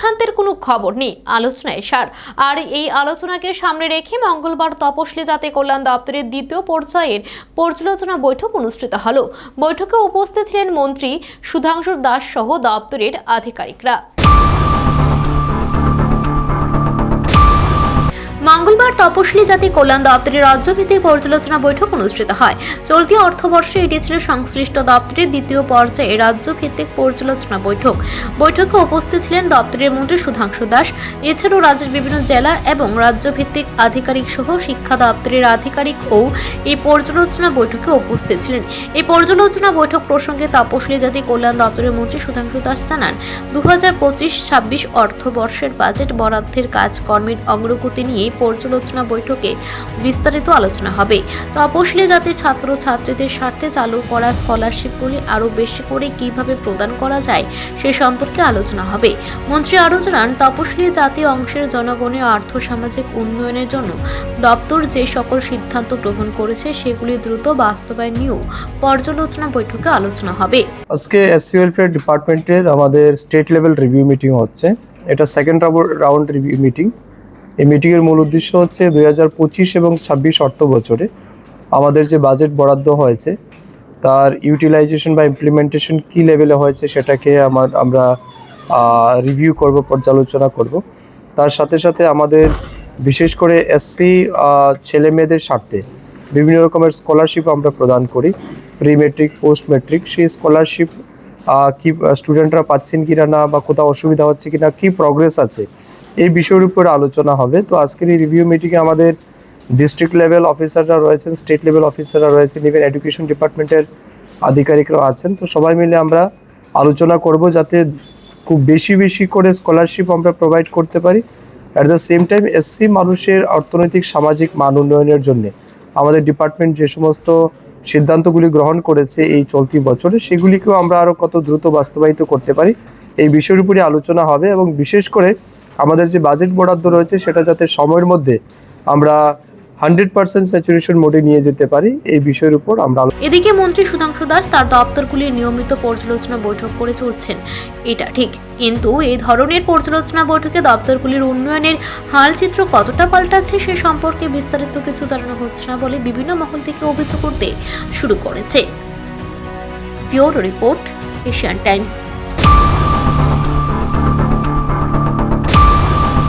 সিদ্ধান্তের কোনো খবর নেই। আলোচনায় সার। আর এই আলোচনাকে সামনে রেখে মঙ্গলবার তপসলি জাতি কল্যাণ দপ্তরের দ্বিতীয় পর্যায়ের পর্যালোচনা বৈঠক অনুষ্ঠিত হল। বৈঠকে উপস্থিত ছিলেন মন্ত্রী সুধাংশু দাস সহ দপ্তরের আধিকারিকরা। তপশিলি জাতি কল্যাণ দপ্তরের রাজ্যভিত্তিক পর্যালোচনা বৈঠক অনুষ্ঠিত হয়। চলতি অর্থবর্ষে এটি ছিল সংশ্লিষ্ট দপ্তরের দ্বিতীয় পর্যায়ে রাজ্যভিত্তিক পর্যালোচনা বৈঠক। বৈঠকে উপস্থিত ছিলেন দপ্তরের মন্ত্রী সুধাংশু দাস, এছাড়াও রাজ্যের বিভিন্ন জেলা এবং রাজ্যভিত্তিক আধিকারিক সহ শিক্ষা দপ্তরের আধিকারিক ও এই পর্যালোচনা বৈঠকে উপস্থিত ছিলেন। এই পর্যালোচনা বৈঠক প্রসঙ্গে তপশিলি জাতি কল্যাণ দপ্তরের মন্ত্রী সুধাংশু দাস জানান দু হাজার পঁচিশ ছাব্বিশ অর্থবর্ষের বাজেট বরাদ্দের কাজকর্মের অগ্রগতি নিয়ে এই পর্যালোচনা বৈঠকে বিস্তারিত আলোচনা হবে। তপশিলি জাতির ছাত্র ছাত্রীদের স্বার্থে চালু করা স্কলারশিপগুলি আরও বেশি করে কীভাবে প্রদান করা যায় সে সম্পর্কে আলোচনা হবে। মন্ত্রী আরও জানান, তপশিলি জাতীয় অংশের জনগণের আর্থ সামাজিক উন্নয়নের জন্য দপ্তর যে সকল সিদ্ধান্ত গ্রহণ করেছে সেগুলি দ্রুত বাস্তবায়ন নিয়েও পর্যালোচনা বৈঠকে আলোচনা হবে। আজকে এসসি ওয়েলফেয়ার ডিপার্টমেন্টের আমাদের স্টেট লেভেল রিভিউ মিটিং হচ্ছে। এটা সেকেন্ড রাউন্ড রিভিউ মিটিং এই মিটিংয়ের মূল উদ্দেশ্য হচ্ছে দুই হাজার পঁচিশ এবং ছাব্বিশ অর্থ বছরে আমাদের যে বাজেট বরাদ্দ হয়েছে, তার ইউটিলাইজেশন বা ইমপ্লিমেন্টেশন কী লেভেলে হয়েছে সেটাকে আমার, আমরা রিভিউ করব, পর্যালোচনা করব। তার সাথে সাথে আমাদের বিশেষ করে এসসি ছেলে মেয়েদের স্বার্থে বিভিন্ন রকমের স্কলারশিপ আমরা প্রদান করি। প্রি মেট্রিক পোস্ট মেট্রিক সেই স্কলারশিপ কি স্টুডেন্টরা পাচ্ছেন কিনা না বা কোথাও অসুবিধা হচ্ছে কিনা, কি প্রগ্রেস আছে এই বিষয়ের উপর আলোচনা হবে। তো আজকের এই রিভিউ মিটিংয়ে আমাদের ডিস্ট্রিক্ট লেভেল অফিসাররা রয়েছেন স্টেট লেভেল অফিসাররা রয়েছেন ইভেন এডুকেশন ডিপার্টমেন্টের আধিকারিকরাও আছেন। তো সবাই মিলে আমরা আলোচনা করব যাতে খুব বেশি বেশি করে স্কলারশিপ আমরা প্রোভাইড করতে পারি। At the same time SC মানুষের অর্থনৈতিক, সামাজিক মান উন্নয়নের জন্য আমাদের ডিপার্টমেন্ট যে সমস্ত সিদ্ধান্তগুলি গ্রহণ করেছে এই চলতি বছরে, সেগুলিকেও আমরা আরও কত দ্রুত বাস্তবায়িত করতে পারি, এই বিষয়ের উপরে আলোচনা হবে। এবং বিশেষ করে আমাদের যে বাজেট বরাদ্দ রয়েছে, সেটা যাতে সময়ের মধ্যে আমরা হান্ড্রেড পার্সেন্ট স্যাচুরেশন মোডে নিয়ে যেতে পারি, এই বিষয়ের উপর আমরা এদিকে মন্ত্রী সুধাংশু দাস তার দপ্তরগুলির নিয়মিত পর্যালোচনা বৈঠক করে চলছেন। এটা ঠিক, কিন্তু এই ধরনের পর্যালোচনা বৈঠকে দপ্তরগুলির উন্নয়নের হালচিত্র কতটা পাল্টাচ্ছে সে সম্পর্কে বিস্তারিত কিছু জানানো হচ্ছে না বলে বিভিন্ন মহল থেকে অভিযোগ করতে শুরু করেছে। Pure report, Asian Times.